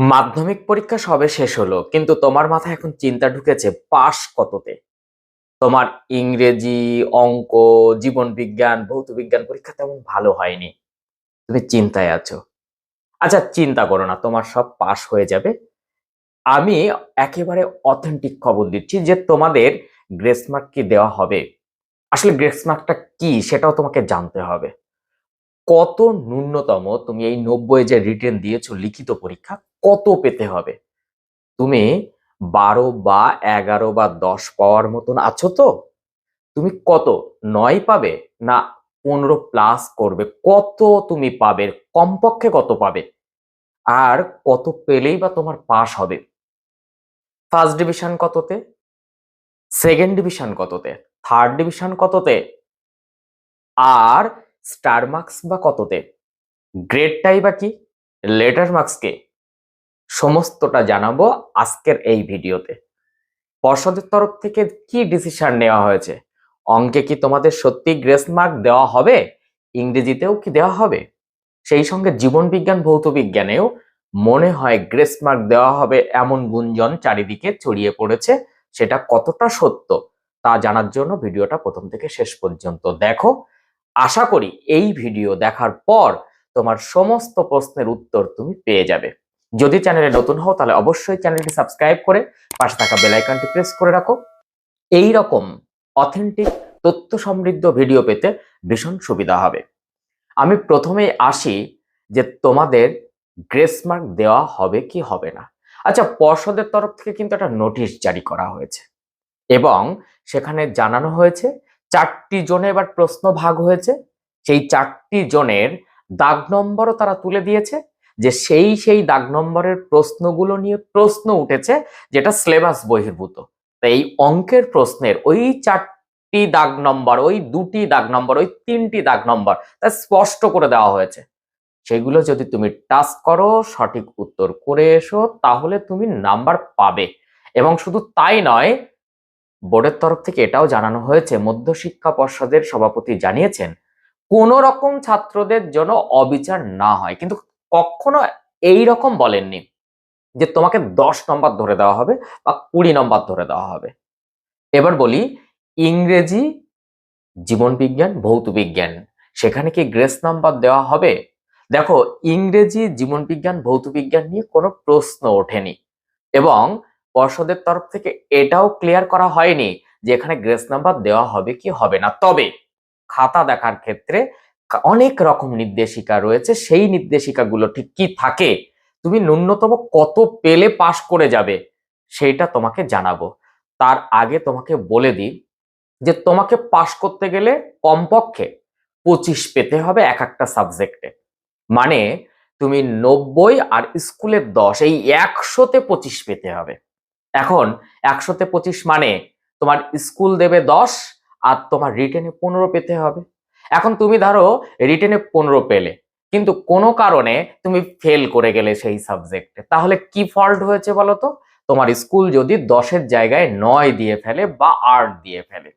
মাধ্যমিক পরীক্ষা সবে শেষ হলো, কিন্তু তোমার মাথায় এখন চিন্তা ঢুকেছে পাস কততে? তোমার ইংরেজি, অঙ্ক, জীবন বিজ্ঞান, ভৌত বিজ্ঞান পরীক্ষা তেমন ভালো হয়নি। তুমি চিন্তায় আছো। আচ্ছা চিন্তা করো না, তোমার সব পাস হয়ে যাবে। আমি একেবারে অথেন্টিক খবর দিচ্ছি যে তোমাদের গ্রেস মার্ক কি দেওয়া হবে। আসলে গ্রেস মার্কটা কি সেটাও তোমাকে জানতে হবে। কত ন্যূনতম তুমি এই নব্বই যে রিটেন দিয়েছ লিখিত পরীক্ষা কত পেতে হবে? তুমি বারো বা এগারো বা দশ পাওয়ার মতন আছো তো? তুমি কত? নয় পাবে না পনেরো প্লাস করবে? কত তুমি পাবে? কমপক্ষে কত পাবে? আর কত পেলেই বা তোমার পাস হবে? ফার্স্ট ডিভিশন কততে? সেকেন্ড ডিভিশন কততে? থার্ড ডিভিশন কততে? আর স্টার মার্কস বা কততে? গ্রেডটাই বা কি? লেটার মার্কসকে সমস্তটা জানাব আজকের এই ভিডিওতে। পর্ষদের তরফ থেকে কি ডিসিশন নেওয়া হয়েছে? অঙ্কে কি তোমাদের সত্যি গ্রেস মার্ক দেওয়া হবে? ইংরেজিতেও কি দেওয়া হবে? সেই সঙ্গে জীবন বিজ্ঞান, ভৌত বিজ্ঞানেও মনে হয় গ্রেস মার্ক দেওয়া হবে এমন গুঞ্জন চারিদিকে ছড়িয়ে পড়েছে, সেটা কতটা সত্য তা জানার জন্য ভিডিওটা প্রথম থেকে শেষ পর্যন্ত দেখো। আশা করি এই ভিডিও দেখার পর তোমার সমস্ত প্রশ্নের উত্তর তুমি পেয়ে যাবে। যদি চ্যানেলে নতুন হও, তাহলে অবশ্যই চ্যানেলটি সাবস্ক্রাইব করে পাশে থাকা বেল আইকনটি প্রেস করে রাখো। এই রকম অথেন্টিক তথ্য সমৃদ্ধ ভিডিও পেতে ভীষণ সুবিধা হবে। আমি প্রথমেই আসি যে তোমাদের গ্রেস মার্ক দেওয়া হবে কি হবে না। আচ্ছা পর্ষদের তরফ থেকে কিন্তু একটা নোটিশ জারি করা হয়েছে এবং সেখানে জানানো হয়েছে, চারটি জনে এবার প্রশ্ন ভাগ হয়েছে। সেই চারটি জনের দাগ নম্বরও তারা তুলে দিয়েছে। যে সেই সেই দাগ নম্বরের প্রশ্নগুলো নিয়ে প্রশ্ন উঠেছে যেটা সিলেবাস বহির্ভূত। এই অঙ্কের প্রশ্নের ওই চারটি দাগ নম্বর, ওই দুটি দাগ নম্বর, ওই তিনটি দাগ নম্বর তা স্পষ্ট করে দেওয়া হয়েছে। সেগুলো যদি তুমি টাচ করো, সঠিক উত্তর করে এসো, তাহলে তুমি নাম্বার পাবে। এবং শুধু তাই নয়, বোর্ডের তরফ থেকে এটাও জানানো হয়েছে, মধ্যশিক্ষা পর্ষদের সভাপতি জানিয়েছেন, কোন রকম ছাত্রদের জন্য অবিচার না হয়। কিন্তু কখনো এই রকম বলেননি যে তোমাকে দশ নম্বর ধরে দেওয়া হবে বা কুড়ি নম্বর ধরে দেওয়া হবে। এবার বলি, ইংরেজি জীবন বিজ্ঞান, ভৌত বিজ্ঞান, সেখানে কি গ্রেস নাম্বার দেওয়া হবে? দেখো, ইংরেজি জীবন বিজ্ঞান, ভৌত বিজ্ঞান নিয়ে কোনো প্রশ্ন ওঠেনি এবং পর্ষদের তরফ থেকে এটাও ক্লিয়ার করা হয়নি যে এখানে গ্রেস নাম্বার দেওয়া হবে কি হবে না। তবে খাতা দেখার ক্ষেত্রে অনেক রকম নির্দেশিকা রয়েছে। সেই নির্দেশিকাগুলো ঠিক কি থাকে? তুমি ন্যূনতম কত পেলে পাশ করে যাবে, সেইটা তোমাকে জানাব। তার আগে তোমাকে বলে দিই যে তোমাকে পাশ করতে গেলে কমপক্ষে পঁচিশ পেতে হবে এক একটা সাবজেক্টে। মানে তুমি নব্বই আর স্কুলের দশ, এই একশোতে পঁচিশ পেতে হবে। এখন একশোতে পঁচিশ মানে তোমার স্কুল দেবে দশ আর তোমার রিটেনে পনেরো পেতে হবে। এখন তুমি ধরো রিটেনে পনেরো পেলে, কিন্তু কোনো কারণে তুমি ফেল করে গেলে সেই সাবজেক্টে তাহলে কি ফল্ট হয়েছে বলো তো তোমার স্কুল যদি দশের জায়গায় নয় দিয়ে ফেলে বা আট দিয়ে ফেলে,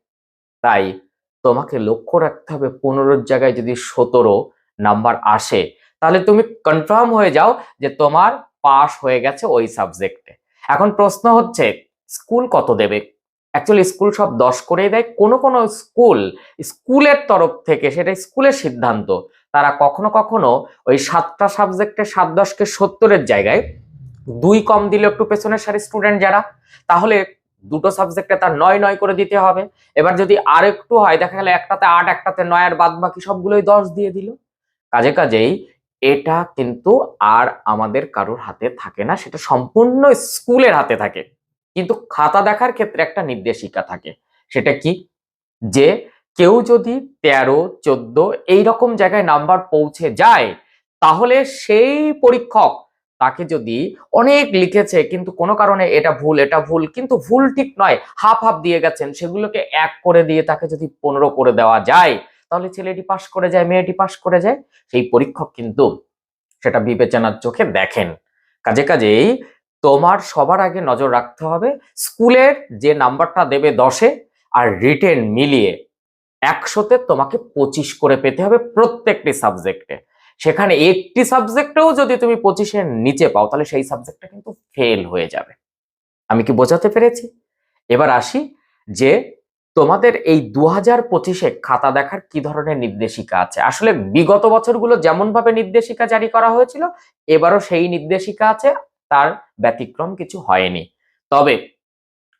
তাই তোমাকে লক্ষ্য রাখতে হবে পনেরোর জায়গায় যদি সতেরো নাম্বার আসে, তাহলে তুমি কনফার্ম হয়ে যাও যে তোমার পাস হয়ে গেছে ওই সাবজেক্টে এখন প্রশ্ন হচ্ছে স্কুল কত দেবে? অ্যাকচুয়ালি স্কুল সব দশ করেই দেয়। কোনো কোনো স্কুল স্কুলের তরফ থেকে সেটা স্কুলের সিদ্ধান্ত। তারা কখনো কখনো ওই সাতটা সাবজেক্টে সাত দশকে সত্তরের জায়গায় দুই কম দিলে একটু পেছনের সারি স্টুডেন্ট যারা, তাহলে দুটো সাবজেক্টে তার নয় নয় করে দিতে হবে। এবার যদি আর একটু হয়, দেখা গেল একটাতে আট, একটাতে নয়, আর বাদ বাকি সবগুলোই দশ দিয়ে দিল। কাজে কাজেই এটা কিন্তু আর আমাদের কারোর হাতে থাকে না, সেটা সম্পূর্ণ স্কুলের হাতে থাকে। কিন্তু খাতা দেখার ক্ষেত্রে একটা নির্দেশিকা থাকে। সেটা কি? যে কেউ যদি তেরো, চোদ্দ এইরকম জায়গায় নাম্বার পৌঁছে যায়, তাহলে সেই পরীক্ষক তাকে যদি অনেক লিখেছে কিন্তু কোনো কারণে এটা ভুল এটা ভুল, কিন্তু ভুল ঠিক নয়, হাফ হাফ দিয়ে গেছেন, সেগুলোকে এক করে দিয়ে তাকে যদি পনেরো করে দেওয়া যায়, তাহলে ছেলেটি পাশ করে যায়, মেয়েটি পাশ করে যায়, সেই পরীক্ষক কিন্তু সেটা বিবেচনার চোখে দেখেন। কাজে কাজেই তোমার সবার আগে নজর রাখতে হবে স্কুলের যে নাম্বারটা দেবে দশে আর রিটেন মিলিয়ে একশোতে তোমাকে পঁচিশ করে পেতে হবে প্রত্যেকটি সাবজেক্টে। সেখানে একটি সাবজেক্টেও যদি তুমি পঁচিশের নিচে পাও, তাহলে সেই সাবজেক্টটা কিন্তু ফেল হয়ে যাবে। আমি কি বোঝাতে পেরেছি? এবার আসি যে তোমাদের এই দু হাজার পঁচিশে খাতা দেখার কি ধরনের নির্দেশিকা আছে? আসলে বিগত বছরগুলো যেমন ভাবে নির্দেশিকা জারি করা হয়েছিল, এবারও সেই নির্দেশিকা আছে। তার ব্যতিক্রম কিছু হয়নি। তবে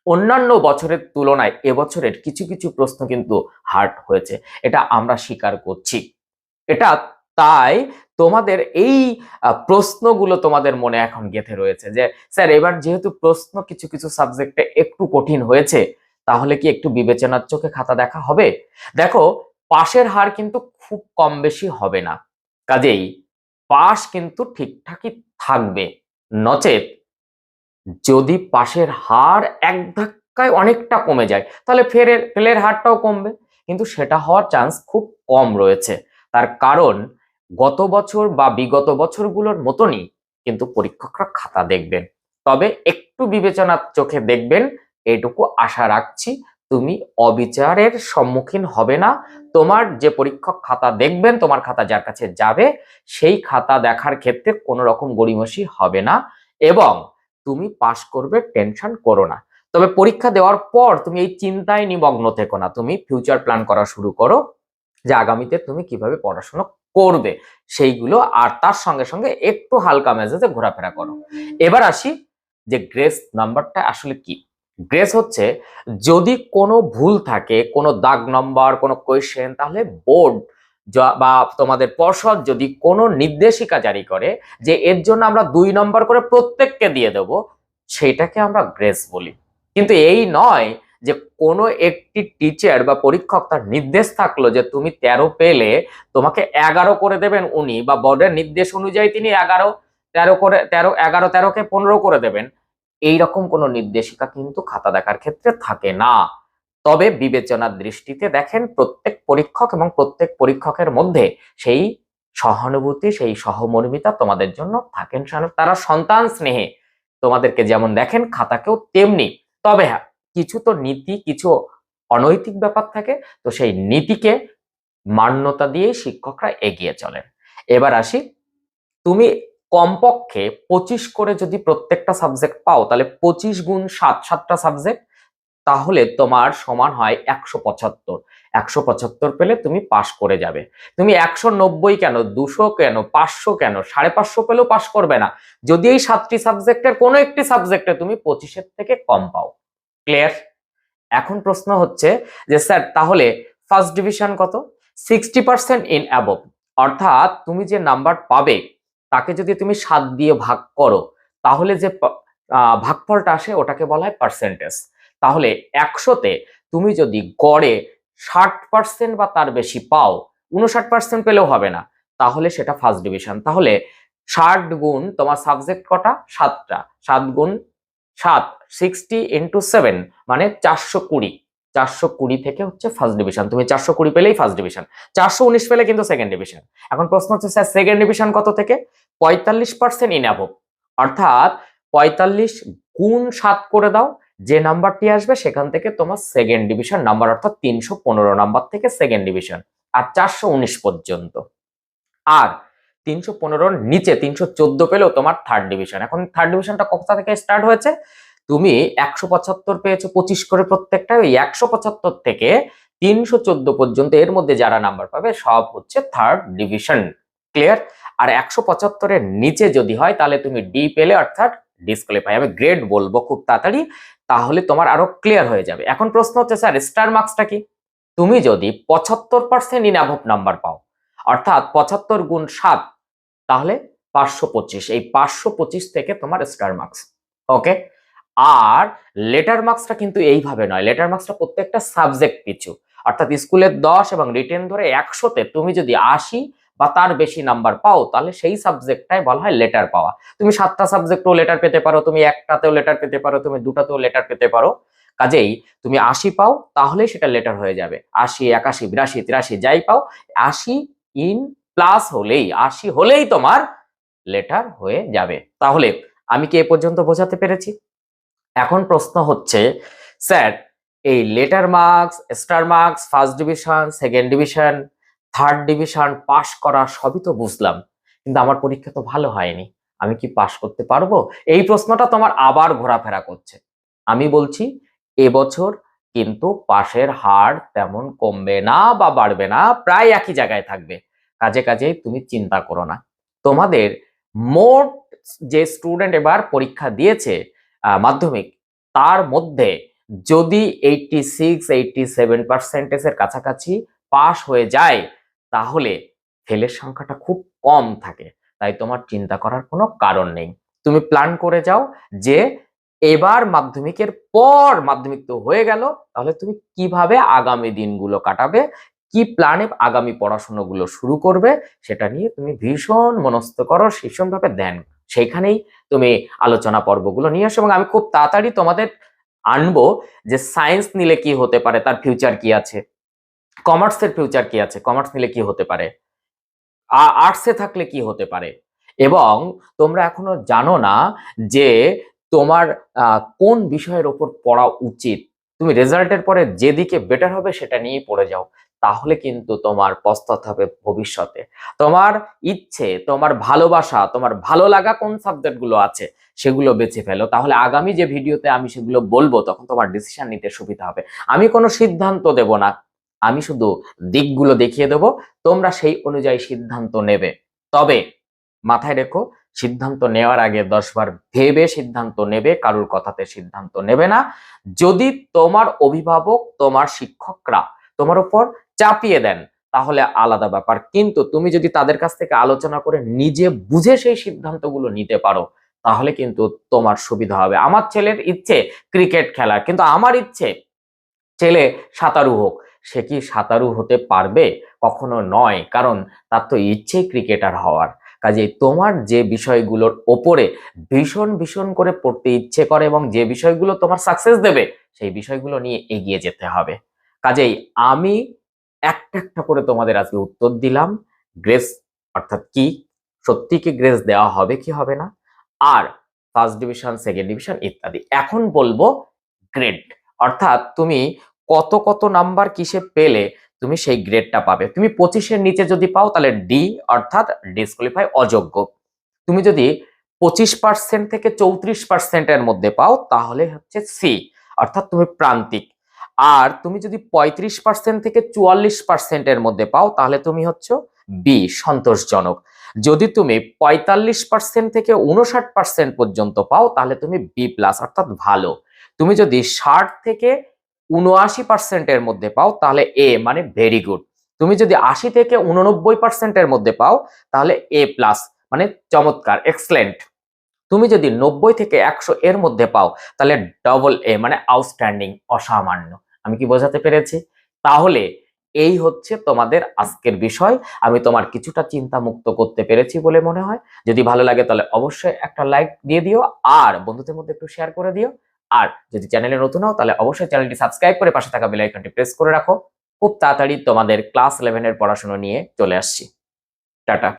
অন্যান্য বছরের তুলনায় এবছরের কিছু কিছু প্রশ্ন কিন্তু হার্ড হয়েছে। এটা আমরা স্বীকার করছি। এটা তাই তোমাদের এই প্রশ্নগুলো তোমাদের মনে এখন গেঁথে রয়েছে যে, স্যার এবার যেহেতু প্রশ্ন কিছু কিছু সাবজেক্টে একটু কঠিন হয়েছে, তাহলে কি একটু বিবেচনার চোখে খাতা দেখা হবে? দেখো, পাশের হার কিন্তু খুব কম বেশি হবে না। কাজেই পাশ কিন্তু ঠিকঠাকই থাকবে। নচেত যদি পাশের হার এক ধাক্কায় অনেকটা কমে যায়, তাহলে ফেরের, ফেলের হারটাও কমবে। কিন্তু সেটা হওয়ার চান্স খুব কম রয়েছে। তার কারণ গত বছর বা বিগত বছরগুলোর মতনই কিন্তু পরীক্ষকরা খাতা দেখবেন। তবে একটু বিবেচনার চোখে দেখবেন, এইটুকু আশা রাখছি। তুমি অবিচারের সম্মুখীন হবে না। তোমার যে পরীক্ষক খাতা দেখবেন, তোমার খাতা যার কাছে যাবে, সেই খাতা দেখার ক্ষেত্রে কোনো রকম গড়িমসি হবে না এবং তুমি পাশ করবে, টেনশন করো না। তবে পরীক্ষা দেওয়ার পর তুমি এই চিন্তায় নিমগ্ন থেকো না। তুমি ফিউচার প্ল্যান করা শুরু করো যে আগামীতে তুমি কীভাবে পড়াশোনা করবে। সেইগুলো আর তার সঙ্গে সঙ্গে একটু হালকা মেজাজে ঘোরাফেরা করো। এবার আসি যে গ্রেস নাম্বারটা আসলে কি? গ্রেস হচ্ছে যদি কোনো ভুল থাকে, কোনো দাগ নম্বর, কোনো কোয়েশ্চেন তাহলে বোর্ড বা তোমাদের পর্ষদ যদি কোনো নির্দেশিকা জারি করে যে এর জন্য আমরা দুই নম্বর করে প্রত্যেককে দিয়ে দেব, সেটাকে আমরা গ্রেস বলি। কিন্তু এই নয় যে কোনো একটি টিচার বা পরীক্ষক তার নির্দেশ থাকল যে তুমি তেরো পেলে তোমাকে এগারো করে দেবেন উনি বা বোর্ডের নির্দেশ অনুযায়ী তিনি এগারো, তেরো করে, তেরো, এগারো, তেরোকে পনেরো করে দেবেন। এই রকম কোনো নির্দেশিকা কিন্তু খাতা দেখার ক্ষেত্রে থাকে না। তবে বিবেচনার দৃষ্টিতে দেখেন প্রত্যেক পরীক্ষক এবং প্রত্যেক পরীক্ষকের মধ্যে সেই সহানুভূতি, সেই সহমর্মিতা তোমাদের জন্য থাকেন তারা সন্তান স্নেহে। তোমাদেরকে যেমন দেখেন খাতাকেও তেমনি। তবে হ্যাঁ কিছু তো নীতি, কিছু অনৈতিক ব্যাপার থাকে, তো সেই নীতিকে মান্যতা দিয়ে শিক্ষকরা এগিয়ে চলেন। এবার আসি, তুমি কমপক্ষে পঁচিশ করে যদি প্রত্যেকটা সাবজেক্ট পাও, তাহলে পঁচিশ গুণ সাত, সাতটা সাবজেক্ট তাহলে তোমার সমান হয় একশো পঁচাত্তর। একশো পঁচাত্তর পেলে তুমি পাশ করে যাবে। তুমি একশো নব্বই কেন, দুশো কেন, পাঁচশো কেন, সাড়ে পাঁচশো পেলেও পাশ করবে না। যদি এই সাতটি সাবজেক্টের কোনো একটি সাবজেক্টে তুমি পঁচিশের থেকে কম পাও। ক্লিয়ার এখন প্রশ্ন হচ্ছে যে, স্যার, তাহলে ফার্স্ট ডিভিশন কত? সিক্সটি পার্সেন্ট ইন অ্যাবভ অর্থাৎ তুমি যে নাম্বার পাবে তাকে যদি তুমি সাত দিয়ে ভাগ করো, তাহলে যে ভাগফলটা আসে ওটাকে বলা হয় পার্সেন্টেজ তাহলে একশোতে তুমি যদি গড়ে ষাট পার্সেন্ট বা তার বেশি পাও উনষাট পার্সেন্ট পেলেও হবে না। তাহলে সেটা ফার্স্ট ডিভিশন তাহলে ষাট গুণ তোমার সাবজেক্ট কটা? সাতটা। সাত গুণ সাত সিক্সটি ইন্টু সেভেন মানে চারশো কুড়ি। চারশো কুড়ি থেকে হচ্ছে ফার্স্ট ডিভিশন তুমি চারশো কুড়ি পেলেই ফার্স্ট ডিভিশন চারশো উনিশ পেলে কিন্তু সেকেন্ড ডিভিশন এখন প্রশ্ন হচ্ছে স্যার সেকেন্ড ডিভিশন কত থেকে? পঁয়তাল্লিশ পার্সেন্ট ইন অ্যাবভ অর্থাৎ পঁয়তাল্লিশ গুণ সাত করে দাও, যে নাম্বারটি আসবে সেখান থেকে তোমার সেকেন্ড ডিভিশন নাম্বার অর্থাৎ তিনশো পনেরো নাম্বার থেকে সেকেন্ড ডিভিশন আর চারশো উনিশ পর্যন্ত। আর তিনশো পনেরোর নিচে তিনশো চোদ্দ পেলেও তোমার থার্ড ডিভিশন এখন থার্ড ডিভিশনটা কোথা থেকে স্টার্ট হয়েছে? তুমি একশো পঁচাত্তর পেয়েছ পঁচিশ করে প্রত্যেকটা, ওই একশো পঁচাত্তর থেকে তিনশো চোদ্দ পর্যন্ত এর মধ্যে যারা নাম্বার পাবে সব হচ্ছে থার্ড ডিভিশন ক্লিয়ার আর একশো পঁচাত্তরের নিচে যদি হয়, তাহলে তুমি ডি পেলে, অর্থাৎ ডিসক্লেফাই আমি গ্রেড বলব খুব তাড়াতাড়ি, তাহলে তোমার আরও ক্লিয়ার হয়ে যাবে। এখন প্রশ্ন হচ্ছে, স্যার স্টার মার্কসটা কি? তুমি যদি পঁচাত্তর পার্সেন্ট ইন অ্যাভব নাম্বার পাও, অর্থাৎ পঁচাত্তর গুণ সাত, তাহলে পাঁচশো পঁচিশ। এই পাঁচশো পঁচিশ থেকে তোমার স্টার মার্কস ওকে আর লেটার মার্কসটা কিন্তু এইভাবে নয়। লেটার মার্কসটা প্রত্যেকটা সাবজেক্ট পিছু। অর্থাৎ স্কুলের দশ এবং রিটেন ধরে একশোতে তুমি যদি আশি বা তার বেশি নাম্বার পাও, তাহলে সেই সাবজেক্টটাই বলা হয় লেটার পাওয়া। তুমি সাতটা সাবজেক্টও লেটার পেতে পারো, তুমি একটাতেও লেটার পেতে পারো, তুমি দুটাতেও লেটার পেতে পারো। কাজেই তুমি আশি পাও, তাহলেই সেটা লেটার হয়ে যাবে। আশি, একাশি, বিরাশি, তিরাশি, যাই পাও, আশি ইন প্লাস হলেই, আশি হলেই তোমার লেটার হয়ে যাবে। তাহলে আমি কি এ পর্যন্ত বোঝাতে পেরেছি? এখন প্রশ্ন হচ্ছে, স্যার, এই letter marks star marks first division second division third division pass করা সবই তো বুঝলাম, কিন্তু আমার পরীক্ষা তো ভালো হয়নি। আমি কি পাশ করতে পারব? এই প্রশ্নটা তোমার আবার ঘোরাফেরা করছে। আমি বলছি এবছর কিন্তু পাশের হার তেমন কমবে না বা বাড়বে না, প্রায় একই জায়গায় থাকবে। কাজে কাজে তুমি চিন্তা করো না। তোমাদের মোট যে স্টুডেন্ট এবার পরীক্ষা দিয়েছে মাধ্যমিক, তার মধ্যে যদি এইটটি সিক্স এইটটি সেভেন পার্সেন্টেজের কাছাকাছি পাশ হয়ে যায় তাহলে ফেলের সংখ্যাটা খুব কম থাকে। তাই তোমার চিন্তা করার কোনো কারণ নেই। তুমি প্ল্যান করে যাও যে এবার মাধ্যমিকের পর মাধ্যমিক তো হয়ে গেল, তাহলে তুমি কীভাবে আগামী দিনগুলো কাটাবে, কি প্ল্যানে আগামী পড়াশোনাগুলো শুরু করবে, সেটা নিয়ে তুমি ভীষণ মনস্থ করো, ভীষণভাবে দেন সেইখানেই তুমি আলোচনা পর্বগুলো নিয়ে আসো এবং আমি খুব তাড়াতাড়ি তোমাদের আনব যে সায়েন্স নিলে কি হতে পারে, তার ফিউচার কি আছে। কমার্সের ফিউচার কি আছে? কমার্স নিলে কি হতে পারে? আর্টসে থাকলে কি হতে পারে? এবং তোমরা এখনও জানো না যে তোমার কোন বিষয়ের ওপর পড়া উচিত? তুমি রেজাল্টের পরে যেদিকে বেটার হবে সেটা নিয়েই পড়ে যাও। তাহলে কিন্তু তোমার পস্তাতে হবে ভবিষ্যতে। তোমার ইচ্ছে, তোমার ভালোবাসা, তোমার ভালো লাগা কোন সাবজেক্টগুলো আছে সেগুলো বেছে ফেলো। তাহলে আগামী যে ভিডিওতে আমি সেগুলো বলব, তখন তোমার ডিসিশন নিতে সুবিধা হবে। আমি কোনো সিদ্ধান্ত দেব না। আমি শুধু দিকগুলো দেখিয়ে দেব, তোমরা সেই অনুযায়ী সিদ্ধান্ত নেবে। তবে মাথায় রেখো, সিদ্ধান্ত নেওয়ার আগে দশবার ভেবে সিদ্ধান্ত নেবে, কারুর কথাতে সিদ্ধান্ত নেবে না। যদি তোমার অভিভাবক, তোমার শিক্ষকরা তোমার উপর চাপিয়ে দেন, তাহলে আলাদা ব্যাপার। কিন্তু তুমি যদি তাদের কাছ থেকে আলোচনা করে নিজে বুঝে সেই সিদ্ধান্তগুলো নিতে পারো, তাহলে কিন্তু তোমার সুবিধা হবে। আমার ছেলের ইচ্ছে ক্রিকেট খেলার, কিন্তু আমার ইচ্ছে ছেলে সাঁতারু হোক। সে কি সাঁতারু হতে পারবে? কখনো নয়, কারণ তার তো ইচ্ছেই ক্রিকেটার হওয়ার। কাজেই তোমার যে বিষয়গুলোর ওপরে ভীষণ ভীষণ করে পড়তে ইচ্ছে করে এবং যে বিষয়গুলো তোমার সাকসেস দেবে, সেই বিষয়গুলো নিয়ে এগিয়ে যেতে হবে। কাজেই আমি একটা একটা করে তোমাদের আজকে উত্তর দিলাম। গ্রেস অর্থাৎ কি? সত্যি কি গ্রেস দেওয়া হবে কি হবে না? আর ফার্স্ট ডিভিশন সেকেন্ড ডিভিশন ইত্যাদি। এখন বলব গ্রেড অর্থাৎ তুমি কত কত নাম্বার কিসে পেলে তুমি সেই গ্রেডটা পাবে? তুমি পঁচিশের নিচে যদি পাও তাহলে ডি অর্থাৎ ডিসকোয়ালিফাই অযোগ্য। তুমি যদি পঁচিশ পার্সেন্ট থেকে চৌত্রিশ পার্সেন্টের মধ্যে পাও তাহলে হচ্ছে সি অর্থাৎ তুমি প্রান্তিক। আর তুমি যদি পঁয়ত্রিশ পার্সেন্ট থেকে চুয়াল্লিশ পার্সেন্টের মধ্যে পাও তাহলে তুমি হচ্ছে বি সন্তোষজনক। যদি তুমি পঁয়তাল্লিশ পার্সেন্ট থেকে উনষাট পার্সেন্ট পর্যন্ত পাও তাহলে তুমি বি প্লাস অর্থাৎ ভালো। তুমি যদি ষাট থেকে উনআশি পার্সেন্টের মধ্যে পাও, তাহলে এ মানে ভেরি গুড তুমি যদি আশি থেকে উননব্বই পার্সেন্টের মধ্যে পাও, তাহলে এ প্লাস মানে চমৎকার এক্সেলেন্ট তুমি যদি নব্বই থেকে একশো এর মধ্যে পাও, তাহলে ডবল এ মানে আউটস্ট্যান্ডিং অসামান্য। আমি কি বোঝাতে পেরেছি? তাহলে এই হচ্ছে তোমাদের আজকের বিষয়। আমি তোমার কিছুটা চিন্তা মুক্ত করতে পেরেছি বলে মনে হয়। যদি ভালো লাগে তাহলে অবশ্যই একটা লাইক দিয়ে দিও। আর বন্ধুদের মধ্যে একটু শেয়ার করে দিও। আর যদি চ্যানেলে নতুন হও, তাহলে অবশ্যই চ্যানেলটি সাবস্ক্রাইব করে পাশে থাকা বেল আইকনটি প্রেস করে রাখো। খুব তাড়াতাড়ি তোমাদের ক্লাস ইলেভেনের পড়াশোনা নিয়ে চলে আসছি। টাটা।